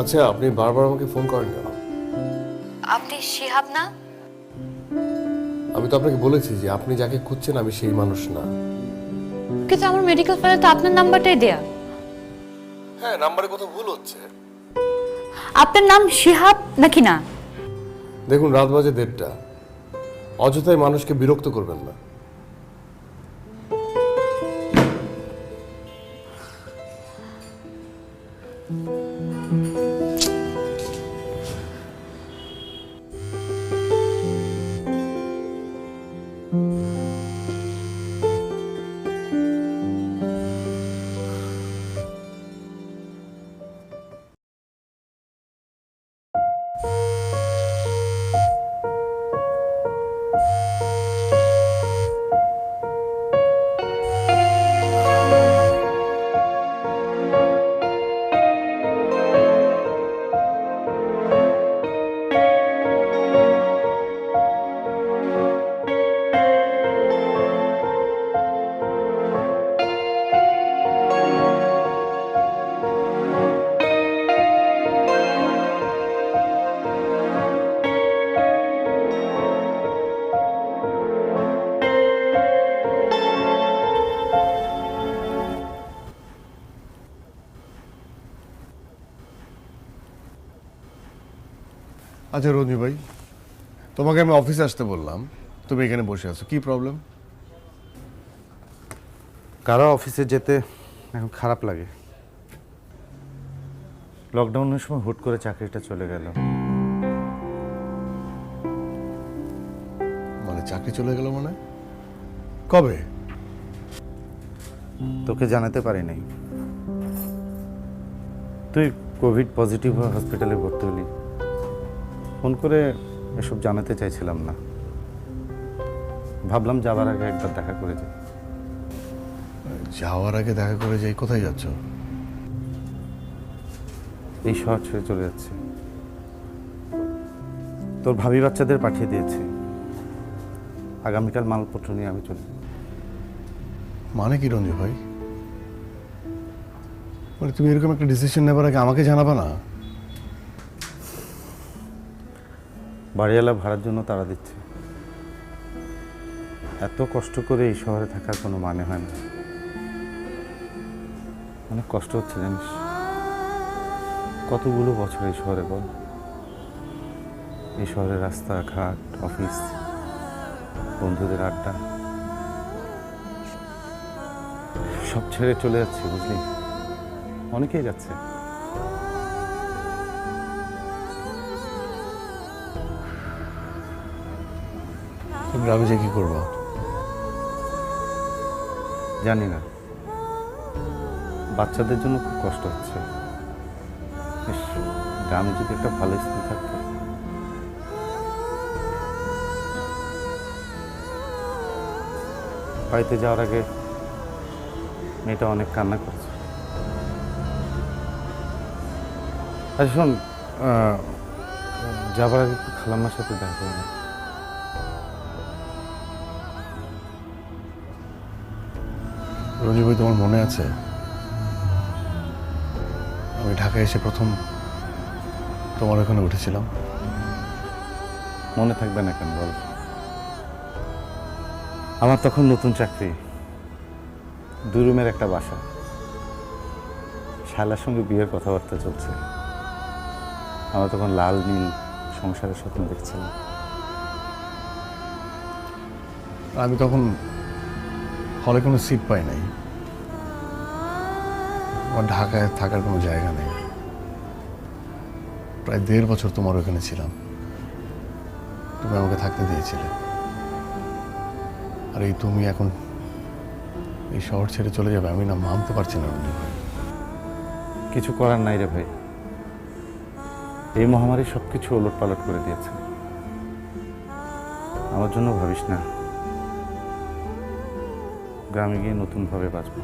আচ্ছা আপনি বারবার আমাকে ফোন করেন কেন? আপনি শিহাব না? আমি তো আপনাকে বলেছি যে আপনি যাকে খুঁজছেন আমি সেই মানুষ না। কিন্তু আমার মেডিকেল ফাইলে তো আপনার নাম্বারটাই দেয়া। হ্যাঁ নাম্বারে কোথাও ভুল হচ্ছে। আপনার নাম শিহাব নাকি না? দেখুন রাত বাজে দেড়টা। অযথাই মানুষকে বিরক্ত করবেন না। আচ্ছা রঞ্জু ভাই তোমাকে আমি অফিসে আসতে বললাম। তুমি এখানে বসে আছো কি প্রবলেম কারও অফিসে যেতে এখন খারাপ লাগে। লকডাউনের সময় হুট করে চাকরিটা চলে গেল। মানে চাকরি চলে গেল মানে? কবে? তোকে জানাতে পারি নাই। তুই কোভিড পজিটিভ হয়ে হসপিটালে ভর্তি হলি। ফোন করে এসব জানাতে চাইছিলাম না। ভাবলাম যাবার আগে একবার দেখা করে যাই। যাওয়ার আগে দেখা করে যাই কোথায় যাচ্ছ? এই শহর ছেড়ে চলে যাচ্ছে। তোর ভাবি বাচ্চাদের পাঠিয়ে দিয়েছে। আগামীকাল মালপত্র নিয়ে আমি চলে মানে কি রঞ্জু ভাই? মানে তুমি এরকম একটা ডিসিশন নেবার আগে আমাকে জানাবে না? বাড়িওয়ালা ভাড়ার জন্য তাড়া দিচ্ছে। এত কষ্ট করে এই শহরে থাকার কোনো মানে হয় না। অনেক কষ্ট হচ্ছে, জানিস? কতগুলো বছর এই শহরে বল? এই শহরের রাস্তাঘাট অফিস, বন্ধুদের আড্ডা, সব ছেড়ে চলে যাচ্ছে, বুঝলি? অনেকেই যাচ্ছে। গ্রামে যে কি করব? জানি না। বাচ্চাদের জন্য খুব কষ্ট হচ্ছে। ইস, গ্রামে যদি একটা ভালো স্কুল থাকতো। বাড়িতে যাওয়ার আগে মেয়েটা অনেক কান্না করছে। আচ্ছা শোন যাবার আগে একটু খালাম্মার সাথে দেখা করে। রঞ্জু ভাই, তোমার মনে আছে? আমি ঢাকায় এসে প্রথম তোমার ওখানে উঠেছিলাম। মনে থাকবে না কেন বল? আমার তখন নতুন চাকরি দুই রুমের একটা বাসা। শালার সঙ্গে বিয়ের কথাবার্তা চলছে। আমরা তখন লাল, নীল সংসারের স্বপ্ন দেখছিলাম। আমি তখন হলে কোনো সিট পাই নাই। আমার ঢাকায় থাকার কোনো জায়গা নেই। প্রায় দেড় বছর তোমার ওখানে ছিলাম। তুমি আমাকে থাকতে দিয়েছিলে। আর এই তুমি এখন এই শহর ছেড়ে চলে যাবে, আমি না মানতে পারছি না কিছু করার নাই রে ভাই। এই মহামারী সব কিছু ওলট পালট করে দিয়েছে। আমার জন্য ভাবিস না। গ্রামে গিয়ে নতুনভাবে বাঁচবো।